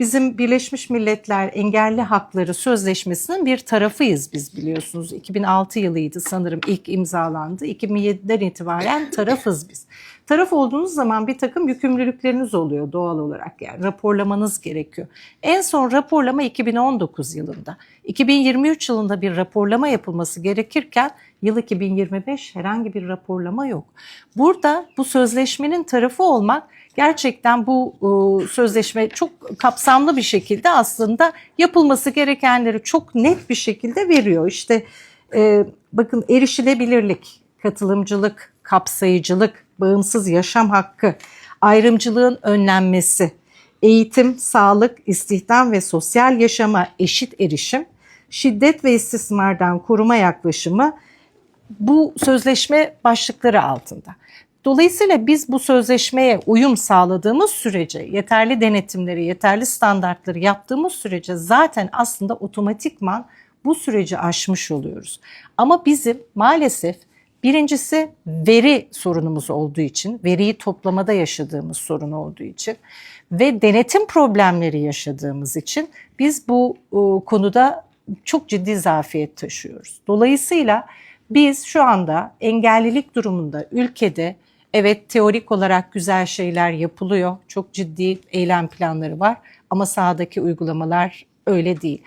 bizim Birleşmiş Milletler Engelli Hakları Sözleşmesi'nin bir tarafıyız biz biliyorsunuz. 2006 yılıydı sanırım ilk imzalandı. 2007'den itibaren tarafız biz. Taraf olduğunuz zaman bir takım yükümlülükleriniz oluyor doğal olarak yani raporlamanız gerekiyor. En son raporlama 2019 yılında. 2023 yılında bir raporlama yapılması gerekirken yıl 2025 herhangi bir raporlama yok. Burada bu sözleşmenin tarafı olmak gerçekten bu e, sözleşme çok kapsamlı bir şekilde aslında yapılması gerekenleri çok net bir şekilde veriyor. İşte e, bakın erişilebilirlik, katılımcılık, kapsayıcılık, bağımsız yaşam hakkı, ayrımcılığın önlenmesi, eğitim, sağlık, istihdam ve sosyal yaşama eşit erişim, şiddet ve istismardan koruma yaklaşımı bu sözleşme başlıkları altında. Dolayısıyla biz bu sözleşmeye uyum sağladığımız sürece, yeterli denetimleri, yeterli standartları yaptığımız sürece zaten aslında otomatikman bu süreci aşmış oluyoruz. Ama bizim maalesef birincisi veri sorunumuz olduğu için, veriyi toplamada yaşadığımız sorun olduğu için ve denetim problemleri yaşadığımız için biz bu e, konuda çok ciddi zafiyet taşıyoruz. Dolayısıyla biz şu anda engellilik durumunda ülkede evet teorik olarak güzel şeyler yapılıyor. Çok ciddi eylem planları var ama sahadaki uygulamalar öyle değil.